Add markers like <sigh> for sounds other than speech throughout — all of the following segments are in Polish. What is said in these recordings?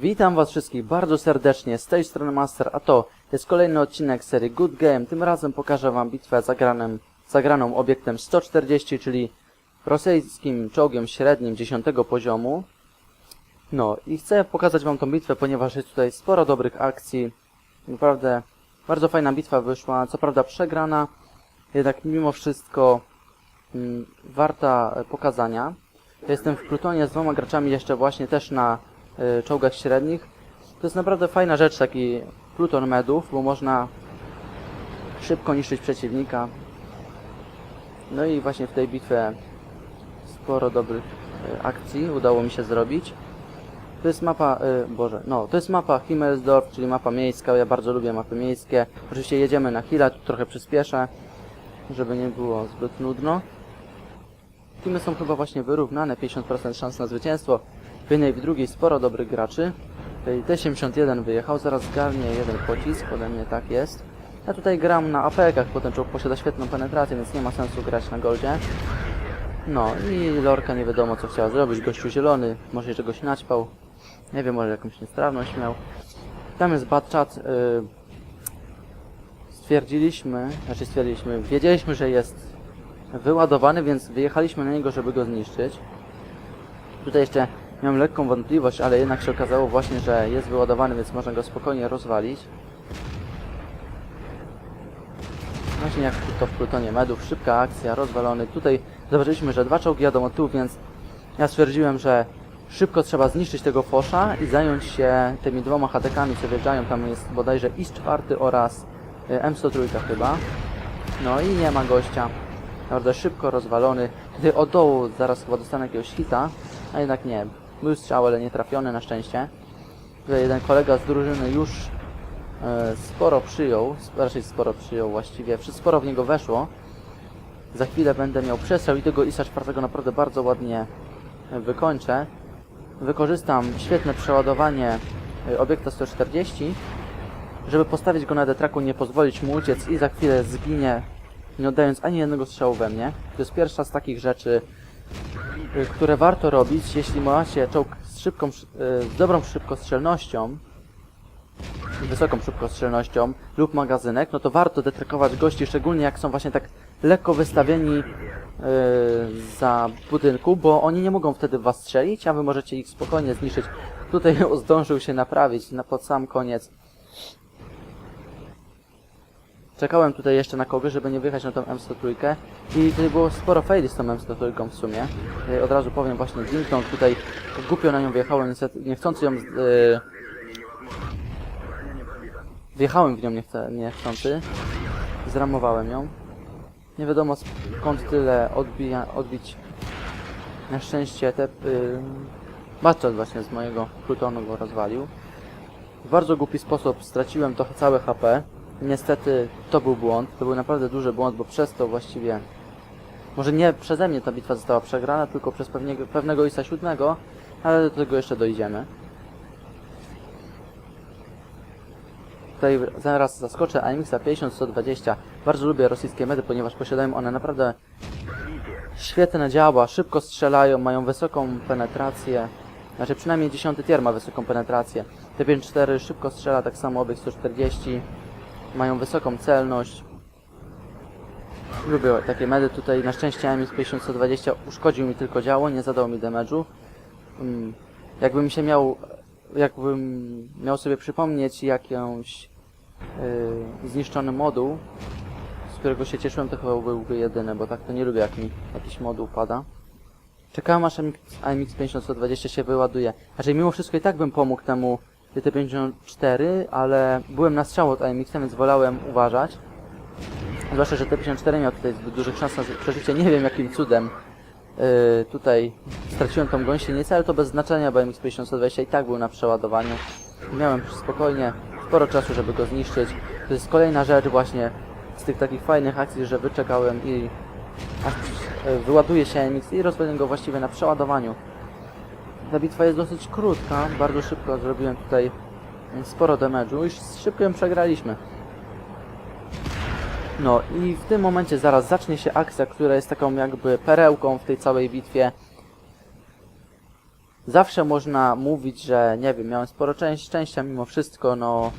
Witam was wszystkich bardzo serdecznie, z tej strony Master, a to jest kolejny odcinek serii Good Game. Tym razem pokażę wam bitwę zagranym, zagraną obiektem 140, czyli rosyjskim czołgiem średnim 10 poziomu. No i chcę pokazać wam tą bitwę, ponieważ jest tutaj sporo dobrych akcji. Naprawdę bardzo fajna bitwa wyszła, co prawda przegrana, jednak mimo wszystko mm, warta e, pokazania. Jestem w Plutonie z dwoma graczami jeszcze właśnie też na czołgach średnich. To jest naprawdę fajna rzecz, taki Pluton medów, bo można szybko niszczyć przeciwnika. No i właśnie w tej bitwie sporo dobrych y, akcji udało mi się zrobić. To jest mapa, y, boże, no, to jest mapa Himmelsdorf, czyli mapa miejska, ja bardzo lubię mapy miejskie. Oczywiście jedziemy na Hila, tu trochę przyspieszę, żeby nie było zbyt nudno. Teamy są chyba właśnie wyrównane, 50% szans na zwycięstwo. I w drugiej sporo dobrych graczy. Tutaj T-71 wyjechał, zaraz zgarnie jeden pocisk, ode mnie tak jest. Ja tutaj gram na APK-ach, bo ten czołg posiada świetną penetrację, więc nie ma sensu grać na goldzie. No i Lorka nie wiadomo co chciała zrobić, gościu zielony, może czegoś naćpał. Nie wiem, może jakąś niestrawność miał. Tam jest Batchat. Yy, stwierdziliśmy, znaczy stwierdziliśmy, wiedzieliśmy, że jest wyładowany, więc wyjechaliśmy na niego, żeby go zniszczyć. Tutaj jeszcze miałem lekką wątpliwość, ale jednak się okazało właśnie, że jest wyładowany, więc można go spokojnie rozwalić. Właśnie jak to w Plutonie Medów, szybka akcja, rozwalony. Tutaj zobaczyliśmy, że dwa czołgi jadą od tyłu, więc ja stwierdziłem, że szybko trzeba zniszczyć tego fosza i zająć się tymi dwoma hatekami, co wjeżdżają. Tam jest bodajże IS-4 oraz y, M103 chyba. No i nie ma gościa. Naprawdę szybko rozwalony. Tutaj od dołu zaraz chyba dostanę jakiegoś hita, a jednak nie. Był strzał, ale nie trafiony na szczęście. Tutaj jeden kolega z drużyny już e, sporo przyjął, raczej sporo przyjął właściwie, sporo w niego weszło. Za chwilę będę miał przestrzał i tego ISA 4 naprawdę bardzo ładnie e, wykończę. Wykorzystam świetne przeładowanie e, obiekta 140, żeby postawić go na detraku, nie pozwolić mu uciec i za chwilę zginie nie oddając ani jednego strzału we mnie. To jest pierwsza z takich rzeczy, które warto robić, jeśli macie czołg z szybką, szy- y, z dobrą szybkostrzelnością, wysoką szybkostrzelnością lub magazynek, no to warto detrekować gości, szczególnie jak są właśnie tak lekko wystawieni y, za budynku, bo oni nie mogą wtedy was strzelić, a wy możecie ich spokojnie zniszczyć. Tutaj <laughs> zdążył się naprawić na pod sam koniec. Czekałem tutaj jeszcze na kogoś, żeby nie wyjechać na tą M103 i tutaj było sporo faili z tą M103 w sumie. Yy, Od razu powiem właśnie Ding Dong, tutaj głupio na nią wjechałem, niestety niechcący ją... Yy, wjechałem w nią niechce, niechcący, zramowałem ją. Nie wiadomo skąd tyle odbija, odbić. Na szczęście te... Yy, właśnie z mojego Plutonu go rozwalił. W bardzo głupi sposób straciłem to całe HP. Niestety to był błąd, to był naprawdę duży błąd, bo przez to właściwie... Może nie przeze mnie ta bitwa została przegrana, tylko przez pewnego, pewnego ISA 7, ale do tego jeszcze dojdziemy. Tutaj zaraz zaskoczę AMX 50-120. Bardzo lubię rosyjskie medy, ponieważ posiadają one naprawdę świetne działa, szybko strzelają, mają wysoką penetrację. Znaczy przynajmniej 10 tier ma wysoką penetrację. T54 szybko strzela, tak samo obieg 140 mają wysoką celność. Lubię takie medy tutaj. Na szczęście AMX 5120 uszkodził mi tylko działo, nie zadał mi damage'u. Mm, Jakbym się miał, jakbym miał sobie przypomnieć jakąś yy, zniszczony moduł, z którego się cieszyłem, to chyba byłby jedyny, bo tak to nie lubię jak mi jakiś moduł pada. Czekałem aż AMX 5120 się wyładuje. Znaczy mimo wszystko i tak bym pomógł temu T54, ale byłem na strzał od AMX, więc wolałem uważać. Zwłaszcza, że T54 miał tutaj zbyt dużych szans na przeżycie. Nie wiem jakim cudem yy, tutaj straciłem tą gąsienicę, ale to bez znaczenia, bo AMX 5120 i tak był na przeładowaniu. Miałem spokojnie sporo czasu, żeby go zniszczyć. To jest kolejna rzecz właśnie z tych takich fajnych akcji, że wyczekałem i aż yy, wyładuje się AMX i rozwaliłem go właściwie na przeładowaniu. Ta bitwa jest dosyć krótka, bardzo szybko zrobiłem tutaj sporo damage'u i szybko ją przegraliśmy. No i w tym momencie zaraz zacznie się akcja, która jest taką jakby perełką w tej całej bitwie. zawsze można mówić, że nie wiem, miałem sporo szczę- szczęścia mimo wszystko, no...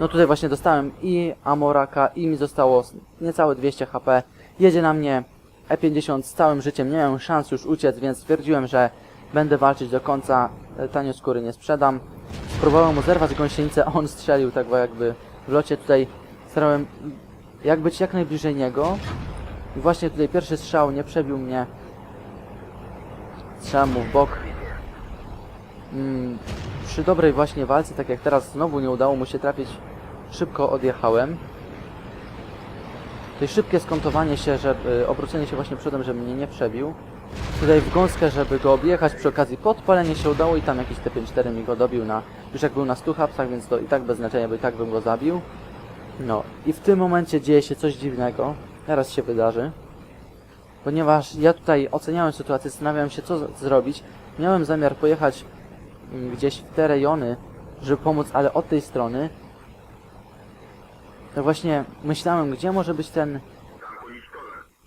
No tutaj właśnie dostałem i Amoraka i mi zostało niecałe 200 HP. Jedzie na mnie E50 z całym życiem, nie miałem szans już uciec, więc stwierdziłem, że będę walczyć do końca. E, Tanio skóry nie sprzedam. Próbowałem mu zerwać gąsienicę, a on strzelił tak jakby w locie tutaj. Starałem jak być jak najbliżej niego. I właśnie tutaj pierwszy strzał nie przebił mnie. Strzał mu w bok. Mm, przy dobrej właśnie walce, tak jak teraz znowu nie udało mu się trafić, szybko odjechałem. Tutaj szybkie skontowanie się, żeby obrócenie się właśnie przodem, żeby mnie nie przebił. Tutaj w gąskę, żeby go objechać, przy okazji podpalenie się udało i tam jakiś T54 mi go dobił na, już jak był na 100 hapsach, więc to i tak bez znaczenia, bo i tak bym go zabił. No i w tym momencie dzieje się coś dziwnego, teraz się wydarzy. Ponieważ ja tutaj oceniałem sytuację, zastanawiałem się co zrobić. Miałem zamiar pojechać mm, gdzieś w te rejony, żeby pomóc, ale od tej strony. To właśnie myślałem, gdzie może być ten...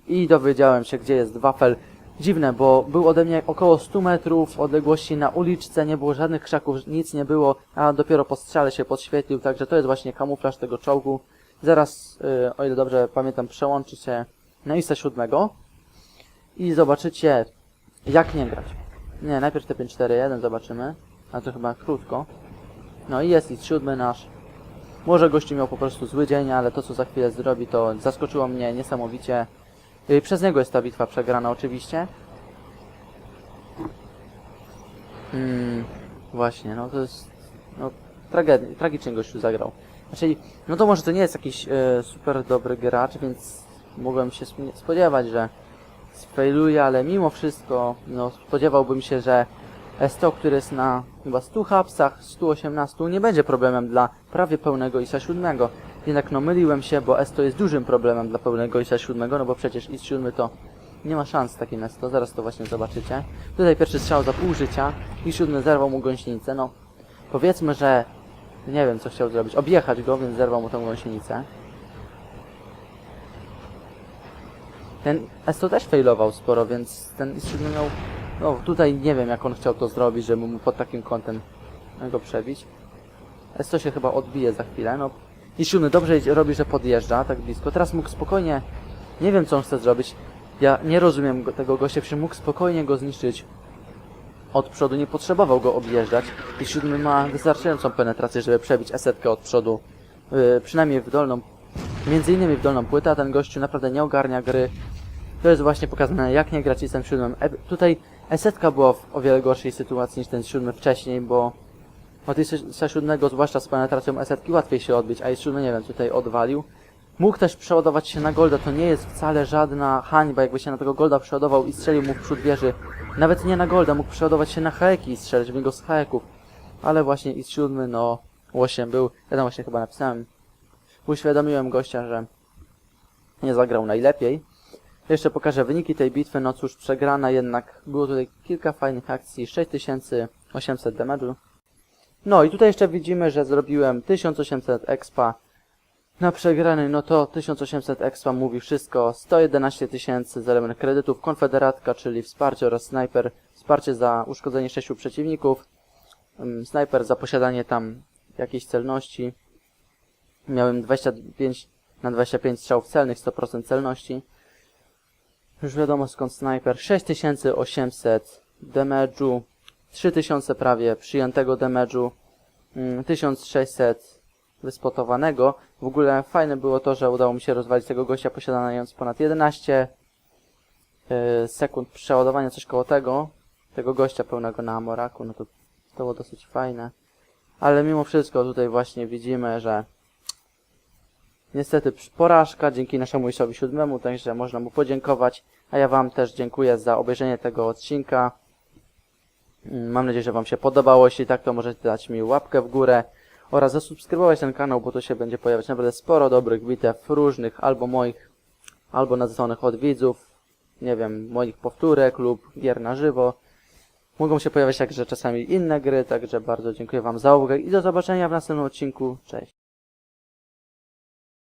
I dowiedziałem się, gdzie jest wafel. Dziwne, bo był ode mnie około 100 metrów odległości na uliczce, nie było żadnych krzaków, nic nie było, a dopiero po strzale się podświetlił, także to jest właśnie kamuflaż tego czołgu. Zaraz, y, o ile dobrze pamiętam, przełączy się na ISA 7 i zobaczycie, jak nie grać. Nie, najpierw te 5-4-1 zobaczymy, a to chyba krótko. No i jest i 7 nasz. Może gościu miał po prostu zły dzień, ale to co za chwilę zrobi to zaskoczyło mnie niesamowicie. Yy, Przez niego jest ta bitwa przegrana oczywiście. Hmm, właśnie, no to jest... No, tragedii, tragicznie gościu zagrał. Znaczy, no to może to nie jest jakiś e, super dobry gracz, więc mogłem się sp- spodziewać, że sfailuje, ale mimo wszystko, no spodziewałbym się, że S100, który jest na chyba 100 hapsach, 118, nie będzie problemem dla prawie pełnego ISA 7. Jednak no myliłem się, bo S100 jest dużym problemem dla pełnego ISA 7, no bo przecież IS 7 to nie ma szans takim S100, zaraz to właśnie zobaczycie. Tutaj pierwszy strzał za pół życia, IS 7 zerwał mu gąsienicę, no powiedzmy, że nie wiem co chciał zrobić, objechać go, więc zerwał mu tą gąsienicę. Ten S100 też failował sporo, więc ten IS 7 miał no tutaj nie wiem jak on chciał to zrobić, żeby mu pod takim kątem go przebić. S100 się chyba odbije za chwilę, no. I siódmy dobrze robi, że podjeżdża tak blisko. Teraz mógł spokojnie, nie wiem co on chce zrobić. Ja nie rozumiem go, tego gościa, przecież mógł spokojnie go zniszczyć od przodu, nie potrzebował go objeżdżać. I siódmy ma wystarczającą penetrację, żeby przebić esetkę od przodu, yy, przynajmniej w dolną, między innymi w dolną płytę, a ten gościu naprawdę nie ogarnia gry. To jest właśnie pokazane, jak nie grać jestem siódmym. E, tutaj Esetka była w o wiele gorszej sytuacji niż ten siódmy wcześniej, bo od Isa siódmego, zwłaszcza z penetracją Esetki, łatwiej się odbić, a jest siódmy, nie wiem, tutaj odwalił. Mógł też przeładować się na Golda, to nie jest wcale żadna hańba, jakby się na tego Golda przeładował i strzelił mu w przód wieży. Nawet nie na Golda, mógł przeładować się na Haeki i strzelić w niego z Haeków. Ale właśnie i siódmy, no, 8 był, ja tam właśnie chyba napisałem, uświadomiłem gościa, że nie zagrał najlepiej. Jeszcze pokażę wyniki tej bitwy, no cóż, przegrana jednak, było tutaj kilka fajnych akcji, 6800 damage'u. No i tutaj jeszcze widzimy, że zrobiłem 1800 expa na przegrany, no to 1800 expa mówi wszystko, 111 tysięcy z element kredytów, konfederatka, czyli wsparcie oraz snajper, wsparcie za uszkodzenie 6 przeciwników, ym, snajper za posiadanie tam jakiejś celności, miałem 25 na 25 strzałów celnych, 100% celności, już wiadomo skąd snajper. 6800 damage'u. 3000 prawie przyjętego damage'u. mm, 1600 wyspotowanego. W ogóle fajne było to, że udało mi się rozwalić tego gościa posiadając ponad 11 yy, sekund przeładowania, coś koło tego. Tego gościa pełnego na Amoraku, no to było dosyć fajne. Ale mimo wszystko tutaj właśnie widzimy, że Niestety porażka dzięki naszemu Isowi siódmemu, także można mu podziękować. A ja Wam też dziękuję za obejrzenie tego odcinka. Mam nadzieję, że Wam się podobało. Jeśli tak, to możecie dać mi łapkę w górę oraz zasubskrybować ten kanał, bo tu się będzie pojawiać naprawdę sporo dobrych bitew różnych, albo moich, albo nadesłanych od widzów, nie wiem, moich powtórek lub gier na żywo. Mogą się pojawiać także czasami inne gry, także bardzo dziękuję Wam za uwagę i do zobaczenia w następnym odcinku. Cześć.